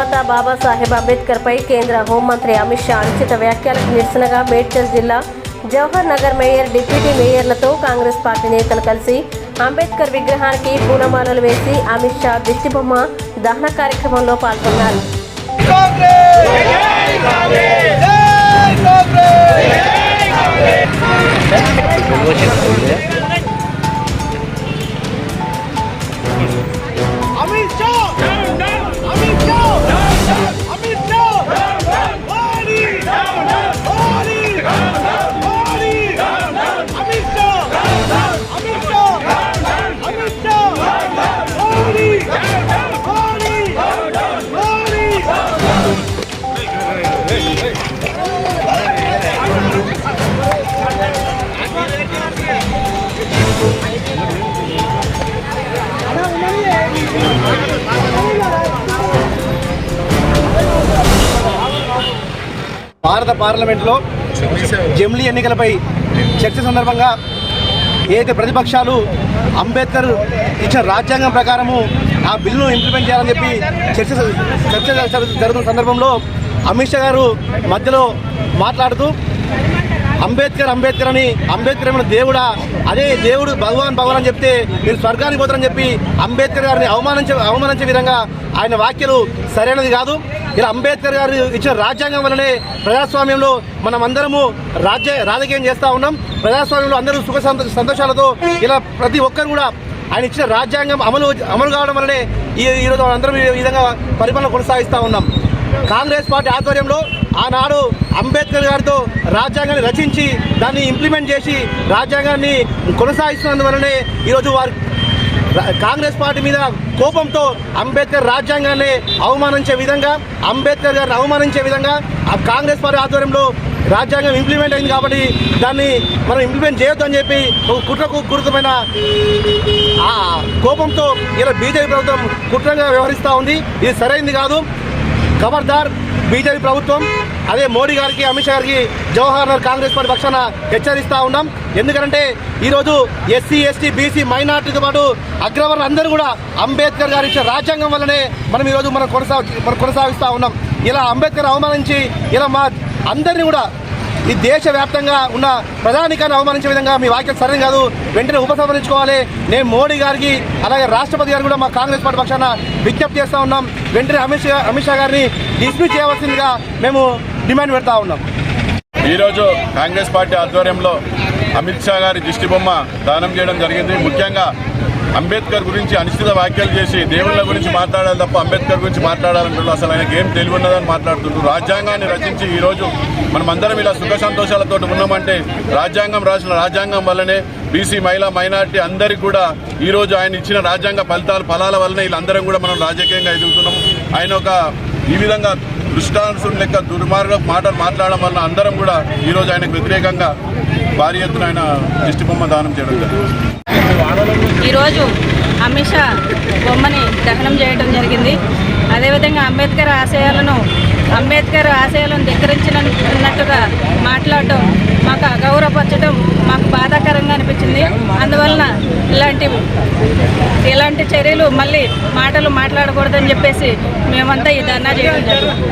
బాబాసాహెబ్ అంబేద్కర్ పై కేంద్ర హోంమంత్రి అమిత్ షా అనుచిత వ్యాఖ్యలకు నిరసనగా మేడ్చల్ జిల్లా Jawahar Nagar mayor deputy మేయర్లతో Congress party నేతలు కలిసి అంబేద్కర్ విగ్రహానికి పూలమాలలు వేసి అమిత్ షా దిష్టిబొమ్మ దహన కార్యక్రమంలో పాల్గొన్నారు కాంగ్రెస్ జై భారత పార్లమెంట్లో జమిలీ ఎన్నికలపై చర్చ సందర్భంగా ఏదైతే ప్రతిపక్షాలు అంబేద్కర్ ఇచ్చిన రాజ్యాంగం ప్రకారము ఆ బిల్లును ఇంప్లిమెంట్ చేయాలని చెప్పి చర్చ చర్చ జరుగుతున్న సందర్భంలో అమిత్ షా గారు మధ్యలో మాట్లాడుతూ అంబేద్కర్ అంబేద్కర్ అని అంబేద్కర్ ఏమైనా దేవుడా? అదే దేవుడు భగవాన్ భగవాన్ అని చెప్తే మీరు స్వర్గానికి పోతారని చెప్పి అంబేద్కర్ గారిని అవమానించే అవమానించే విధంగా ఆయన వ్యాఖ్యలు సరైనది కాదు. ఇలా అంబేద్కర్ గారు ఇచ్చిన రాజ్యాంగం వల్లనే ప్రజాస్వామ్యంలో మనం అందరము రాజ్య రాజకీయం చేస్తూ ఉన్నాం. ప్రజాస్వామ్యంలో అందరూ సుఖ సంతో- సంతోషాలతో ఇలా ప్రతి ఒక్కరు కూడా ఆయన ఇచ్చిన రాజ్యాంగం అమలు అమలు కావడం వల్లనే ఈ ఈరోజు అందరం ఈ విధంగా పరిపాలన కొనసాగిస్తూ ఉన్నాం. కాంగ్రెస్ పార్టీ ఆధ్వర్యంలో ఆనాడు అంబేద్కర్ గారితో రాజ్యాంగాన్ని రచించి దాన్ని ఇంప్లిమెంట్ చేసి రాజ్యాంగాన్ని కొనసాగిస్తున్నందువలనే ఈరోజు వారు కాంగ్రెస్ పార్టీ మీద కోపంతో అంబేద్కర్ రాజ్యాంగాన్ని అవమానించే విధంగా అంబేద్కర్ గారిని అవమానించే విధంగా ఆ కాంగ్రెస్ పార్టీ ఆధ్వర్యంలో రాజ్యాంగం ఇంప్లిమెంట్ అయింది కాబట్టి దాన్ని మనం ఇంప్లిమెంట్ చేయొద్దు అని చెప్పి ఒక కుట్రకు కురితమైన ఆ కోపంతో ఇలా బీజేపీ ప్రభుత్వం కుట్రంగా వ్యవహరిస్తూ ఉంది. ఇది సరైంది కాదు. ఖబర్దార్ బీజేపీ ప్రభుత్వం అదే మోడీ గారికి అమిత్ షా గారికి జవహర్ లాల్ కాంగ్రెస్ పార్టీ పక్షాన హెచ్చరిస్తూ ఉన్నాం. ఎందుకంటే ఈరోజు ఎస్సీ ఎస్టీ బీసీ మైనార్టీతో పాటు అగ్రవర్ణ అందరూ కూడా అంబేద్కర్ గారి ఇచ్చిన రాజ్యాంగం వల్లనే మనం ఈరోజు మనం కొనసాగి మనం కొనసాగిస్తూ ఉన్నాం. ఇలా అంబేద్కర్ అవమానించి ఇలా మా అందరినీ కూడా ఈ దేశవ్యాప్తంగా ఉన్న ప్రధానికాన్ని అవమానించే విధంగా మీ వాక్యం సరైన కాదు. వెంటనే ఉపసంహరించుకోవాలి. నేను మోడీ గారికి అలాగే రాష్ట్రపతి గారు కూడా మా కాంగ్రెస్ పార్టీ పక్షాన విజ్ఞప్తి చేస్తూ ఉన్నాం. వెంటనే అమిత్ షా అమిత్ షా గారిని డిస్మిస్ చేయవలసిందిగా మేము డిమాండ్ పెడతా ఉన్నాం. ఈరోజు కాంగ్రెస్ పార్టీ ఆధ్వర్యంలో అమిత్ షా గారి దిష్టిబొమ్మ దానం చేయడం జరిగింది. ముఖ్యంగా అంబేద్కర్ గురించి అనిశ్చిత వ్యాఖ్యలు చేసి దేవుళ్ళ గురించి మాట్లాడాలి తప్ప అంబేద్కర్ గురించి మాట్లాడాలంటున్నారు అసలు ఆయనకి ఏం తెలివి ఉన్నదని మాట్లాడుతుంటారు రాజ్యాంగాన్ని రచించి ఈరోజు మనమందరం ఇలా సుఖ సంతోషాలతో ఉన్నామంటే రాజ్యాంగం రాసిన రాజ్యాంగం వల్లనే బీసీ మహిళా మైనార్టీ అందరికీ కూడా ఈరోజు ఆయన ఇచ్చిన రాజ్యాంగ ఫలితాలు ఫలాల వల్లనే వీళ్ళందరం కూడా మనం రాజకీయంగా ఎదుగుతున్నాం ఆయన ఒక ఈ విధంగా దృష్టాంశం లెక్క దుర్మార్గ మాటలు మాట్లాడడం వల్ల అందరం కూడా ఈరోజు ఆయనకు వ్యతిరేకంగా భారీ ఎత్తున ఆయన దిష్టి బొమ్మ దానం చేయడం జరిగింది. ఈరోజు అమిత్ షా బొమ్మని దహనం చేయడం జరిగింది. అదేవిధంగా అంబేద్కర్ ఆశయాలను అంబేద్కర్ ఆశయాలను ధిక్కరించినట్టుగా మాట్లాడటం మాకు అగౌరవపరచడం మాకు బాధాకరంగా అనిపించింది. అందువలన ఇలాంటి ఇలాంటి చర్యలు మళ్ళీ మాటలు మాట్లాడకూడదని చెప్పేసి మేమంతా ఈ ధర్నా చేయడం జరిగింది.